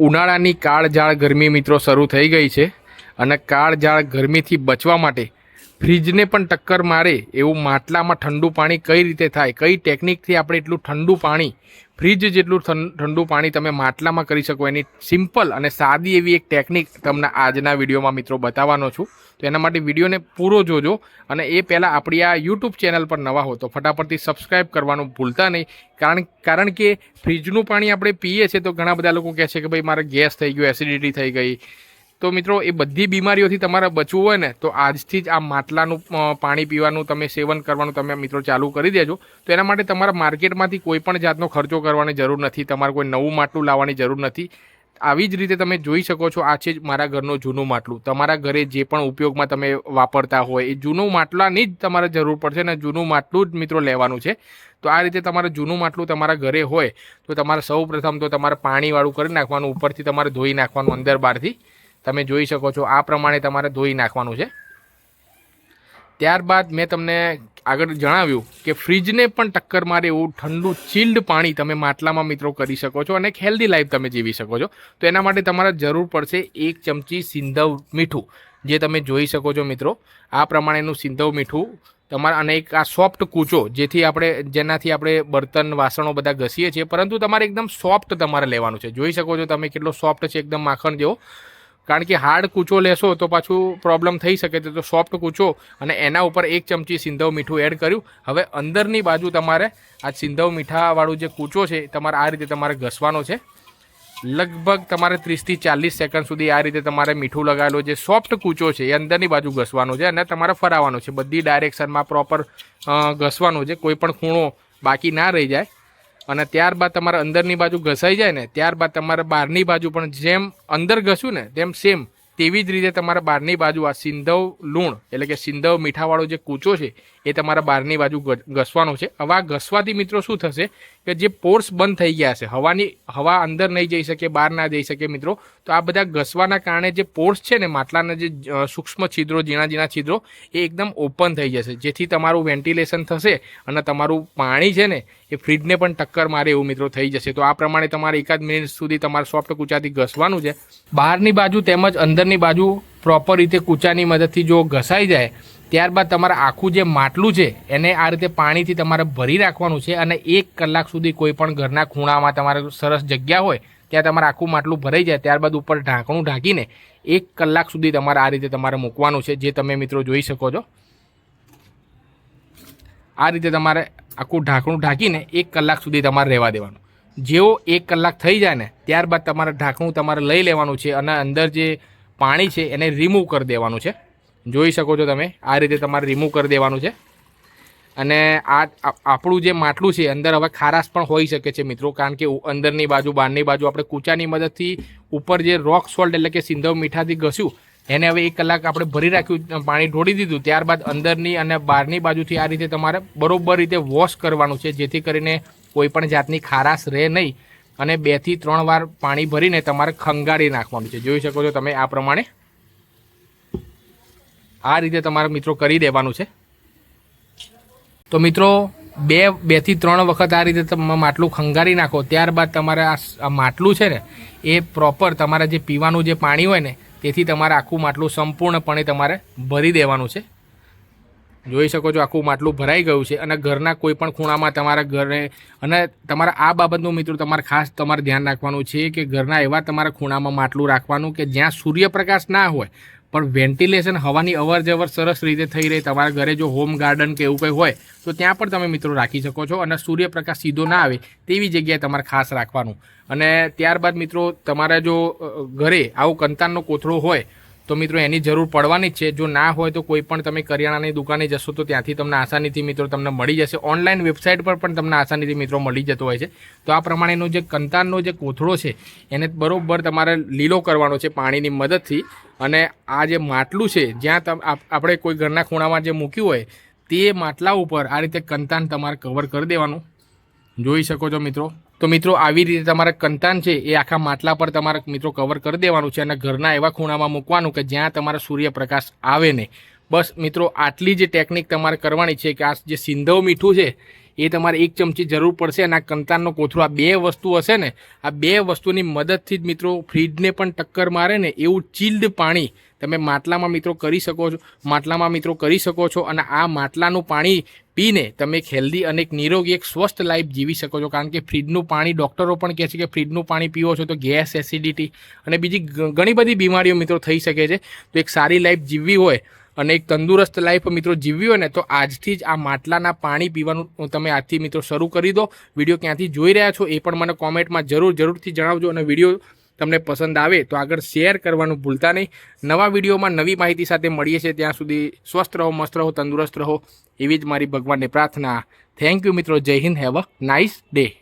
ઉનાળાની કાળઝાળ ગરમી મિત્રો શરૂ થઈ ગઈ છે અને કાળઝાળ ગરમીથી બચવા માટે ફ્રીજને પણ ટક્કર મારે એવું માટલામાં ઠંડુ પાણી કઈ રીતે થાય? કઈ ટેકનિકથી આપણે એટલું ઠંડુ પાણી, ફ્રીજ જેટલું ઠંડુ પાણી તમે માટલામાં કરી શકો? એની સિમ્પલ અને સાદી એવી એક ટેકનિક તમને આજના વિડીયોમાં મિત્રો બતાવવાનો છું. તો એના માટે વિડીયોને પૂરો જોજો અને એ પહેલાં આપણી આ યુટ્યુબ ચેનલ પર નવા હો તો ફટાફટથી સબસ્ક્રાઇબ કરવાનું ભૂલતા નહીં. કારણ કારણ કે ફ્રીજનું પાણી આપણે પીએ છીએ તો ઘણા બધા લોકો કહે છે કે ભાઈ મારે ગેસ થઈ ગયો એસિડિટી થઈ ગઈ. તો મિત્રો, એ બધી બીમારીઓથી તમારે બચવું હોય ને, તો આજથી જ આ માટલાનું પાણી પીવાનું, તમે સેવન કરવાનું તમે મિત્રો ચાલુ કરી દેજો. તો એના માટે તમારા માર્કેટમાંથી કોઈ પણ જાતનો ખર્ચો કરવાની જરૂર નથી, તમારે કોઈ નવું માટલું લાવવાની જરૂર નથી. આવી જ રીતે તમે જોઈ શકો છો, આ છે મારા ઘરનું જૂનું માટલું. તમારા ઘરે જે પણ ઉપયોગમાં તમે વાપરતા હોય, એ જૂનું માટલાની જ તમારે જરૂર પડશે ને જૂનું માટલું જ મિત્રો લેવાનું છે. તો આ રીતે તમારે જૂનું માટલું તમારા ઘરે હોય, તો તમારે સૌ પ્રથમ તો તમારે પાણીવાળું કરી નાખવાનું, ઉપરથી તમારે ધોઈ નાખવાનું, અંદર બહારથી. તમે જોઈ શકો છો, આ પ્રમાણે તમારે ધોઈ નાખવાનું છે. ત્યારબાદ મેં તમને આગળ જણાવ્યું કે ફ્રીજને પણ ટક્કર મારે એવું ઠંડુ ચિલ્ડ પાણી તમે માટલામાં મિત્રો કરી શકો છો અને હેલ્ધી લાઈફ તમે જીવી શકો છો. તો એના માટે તમારે જરૂર પડશે એક ચમચી સિંધવ મીઠું, જે તમે જોઈ શકો છો મિત્રો. આ પ્રમાણેનું સિંધવ મીઠું તમારા, અને એક આ સોફ્ટ કૂચો, જેથી આપણે, જેનાથી આપણે બર્તન, વાસણો બધા ઘસીએ છીએ, પરંતુ તમારે એકદમ સોફ્ટ તમારે લેવાનું છે. જોઈ શકો છો તમે કેટલો સોફ્ટ છે, એકદમ માખણ જેવો. કારણ કે હાર્ડ કૂચો લેશો તો પાછું પ્રોબ્લેમ થઈ શકે તો સોફ્ટ કૂચો અને એના ઉપર એક ચમચી સિંધવ મીઠું એડ કર્યું. હવે અંદરની બાજુ તમારે આ સિંધવ મીઠાવાળું જે કૂચો છે, તમારે આ રીતે તમારે ઘસવાનો છે. લગભગ તમારે ત્રીસથી ચાલીસ સેકન્ડ સુધી આ રીતે તમારે મીઠું લગાવેલું જે સોફ્ટ કૂચો છે, એ અંદરની બાજુ ઘસવાનો છે અને તમારે ફરાવવાનો છે. બધી ડાયરેક્શનમાં પ્રોપર ઘસવાનો છે. કોઈ પણ ખૂણો બાકી ના રહી જાય. અને ત્યારબાદ તમારે અંદરની બાજુ ઘસાઈ જાય ને, ત્યારબાદ તમારે બહારની બાજુ પણ જેમ અંદર ઘસ્યું ને, તેમ સેમ તેવી જ રીતે તમારે બહારની બાજુ આ સિંધવ લૂણ, એટલે કે સિંધવ મીઠાવાળો જે કૂચો છે એ તમારા બહારની બાજુ ઘસવાનો છે. હવે ઘસવાથી મિત્રો શું થશે કે જે પોર્સ બંધ થઈ ગયા છે, હવાની, હવા અંદર નહીં જઈ શકે, બહાર ના જઈ શકે મિત્રો, તો આ બધા ઘસવાના કારણે જે પોર્સ છે ને, માટલાના જે સૂક્ષ્મ છિદ્રો ઝીણા ઝીણા છિદ્રો, એ એકદમ ઓપન થઈ જશે. જેથી તમારું વેન્ટિલેશન થશે અને તમારું પાણી છે ને, એ ફ્રીજને પણ ટક્કર મારે એવું મિત્રો થઈ જશે. તો આ પ્રમાણે તમારે એકાદ મિનિટ સુધી તમારે સોફ્ટ કૂચાથી ઘસવાનું છે. બહારની બાજુ તેમજ અંદરની બાજુ પ્રોપર રીતે કૂચાની મદદથી જો ઘસાઈ જાય ત્યારબાદ તમારે આખું જે માટલું છે, એને આ રીતે પાણીથી તમારે ભરી રાખવાનું છે અને એક કલાક સુધી કોઈ પણ ઘરના ખૂણામાં તમારે સરસ જગ્યા હોય, ત્યાં તમારે આખું માટલું ભરાઈ જાય, ત્યારબાદ ઉપર ઢાંકણું ઢાંકીને એક કલાક સુધી તમારે આ રીતે તમારે મૂકવાનું છે, જે તમે મિત્રો જોઈ શકો છો. આ રીતે તમારે આખું ઢાંકણું ઢાંકીને એક કલાક સુધી તમારે રહેવા દેવાનું. જેવો એક કલાક થઈ જાય ને, ત્યારબાદ તમારે ઢાંકણું તમારે લઈ લેવાનું છે અને અંદર જે પાણી છે એને રિમૂવ કરી દેવાનું છે. જોઈ શકો છો તમે. આ રીતે તમારે રિમૂવ કરી દેવાનું છે. અને આ આપણું જે માટલું છે, અંદર હવે ખારાશ પણ હોઈ શકે છે મિત્રો. કારણ કે અંદરની બાજુ, બહારની બાજુ આપણે કૂચાની મદદથી ઉપર જે રોક સોલ્ટ એટલે કે સિંધવ મીઠાથી ઘસ્યું એને હવે એક કલાક આપણે ભરી રાખ્યું પાણી ઢોળી દીધું. ત્યારબાદ અંદરની અને બહારની બાજુથી આ રીતે તમારે બરોબર રીતે વોશ કરવાનું છે, જેથી કરીને કોઈપણ જાતની ખારાશ રહે નહીં. અને બેથી ત્રણ વાર પાણી ભરીને તમારે ખંગાળી નાખવાનું છે. જોઈ શકો છો તમે આ પ્રમાણે. આ રીતે તમારે મિત્રો કરી દેવાનું છે. તો મિત્રો, બે, બેથી ત્રણ વખત આ રીતે તમે માટલું ખંગારી નાખો, ત્યારબાદ તમારે આ માટલું છે ને, એ પ્રોપર તમારે જે પીવાનું જે પાણી હોય ને, તેથી તમારે આખું માટલું સંપૂર્ણપણે તમારે ભરી દેવાનું છે. જોઈ શકો છો આખું માટલું ભરાઈ ગયું છે અને ઘરના કોઈ પણ ખૂણામાં તમારા ઘરે અને તમારા આ બાબતનું મિત્રો તમારે ખાસ તમારે ધ્યાન રાખવાનું છે કે ઘરના એવા તમારા ખૂણામાં માટલું રાખવાનું કે જ્યાં સૂર્યપ્રકાશ ના હોય પણ વેન્ટિલેશન હવાની અવર જવર સરસ રીતે થઈ રહી. તમારા ઘરે જો હોમ ગાર્ડન કે એવું કંઈ હોય, તો ત્યાં પણ તમે મિત્રો રાખી શકો છો અને સૂર્યપ્રકાશ સીધો ના આવે તેવી જગ્યાએ તમારે ખાસ રાખવાનું. અને ત્યારબાદ મિત્રો તમારા જો ઘરે આવું કંતાનનો કોથળો હોય તો મિત્રો, એની જરૂર પડવાની જ છે. જો ના હોય તો કોઈ પણ તમે કરિયાણાની દુકાને જશો તો ત્યાંથી તમને આસાનીથી મિત્રો તમને મળી જશે. ઓનલાઈન વેબસાઇટ પર પણ તમને આસાનીથી મિત્રો મળી જતો હોય છે. તો આ પ્રમાણેનો જે કંતાનનો જે કોથળો છે, એને બરાબર તમારે લીલો કરવાનો છે પાણીની મદદથી. અને આ જે માટલું છે, જ્યાં આપણે કોઈ ઘરના ખૂણામાં જે મૂક્યું હોય, તે માટલા ઉપર આ રીતે કંતાન તમારે કવર કરી દેવાનું. જોઈ શકો છો મિત્રો. તો મિત્રો, આવી રીતે તમારે કંતાન છે એ આખા માટલા પર તમારે મિત્રો કવર કરી દેવાનું છે અને ઘરના એવા ખૂણામાં મૂકવાનું કે જ્યાં તમારા સૂર્યપ્રકાશ આવે નહીં. બસ મિત્રો, આટલી જે ટેકનિક તમારે કરવાની છે કે આ જે સિંધવ મીઠું છે એ તમારે એક ચમચી જરૂર પડશે અને આ કંતાનનો કોથળો, આ બે વસ્તુ હશે ને, આ બે વસ્તુની મદદથી જ મિત્રો ફ્રીજને પણ ટક્કર મારે ને એવું ચિલ્ડ પાણી તમે માટલામાં મિત્રો કરી શકો છો, માટલામાં મિત્રો કરી શકો છો અને આ માટલાનું પાણી પીને તમે એક હેલ્ધી અને એક નિરોગી, એક સ્વસ્થ લાઈફ જીવી શકો છો. કારણ કે ફ્રીજનું પાણી ડૉક્ટરો પણ કહે છે કે ફ્રીજનું પાણી પીવો છો તો ગેસ એસિડિટી અને બીજી ઘણી બધી બીમારીઓ મિત્રો થઈ શકે છે. તો એક સારી લાઈફ જીવવી હોય અને એક તંદુરસ્ત લાઈફ મિત્રો જીવવી હોય ને તો આજથી જ આ માટલાના પાણી પીવાનું તમે આજથી મિત્રો શરૂ કરી દો. વીડિયો ક્યાંથી જોઈ રહ્યા છો એ પણ મને કોમેન્ટમાં જરૂર, જરૂરથી જણાવજો અને વીડિયો તમને પસંદ આવે તો આગળ શેર કરવાનું ભૂલતા નહીં. નવા વિડીયોમાં નવી માહિતી સાથે મળીએ છીએ. ત્યાં સુધી સ્વસ્થ રહો, મસ્ત રહો, તંદુરસ્ત રહો. એવી જ મારી ભગવાનને પ્રાર્થના. થેન્ક યુ મિત્રો. જય Hind. Have a nice day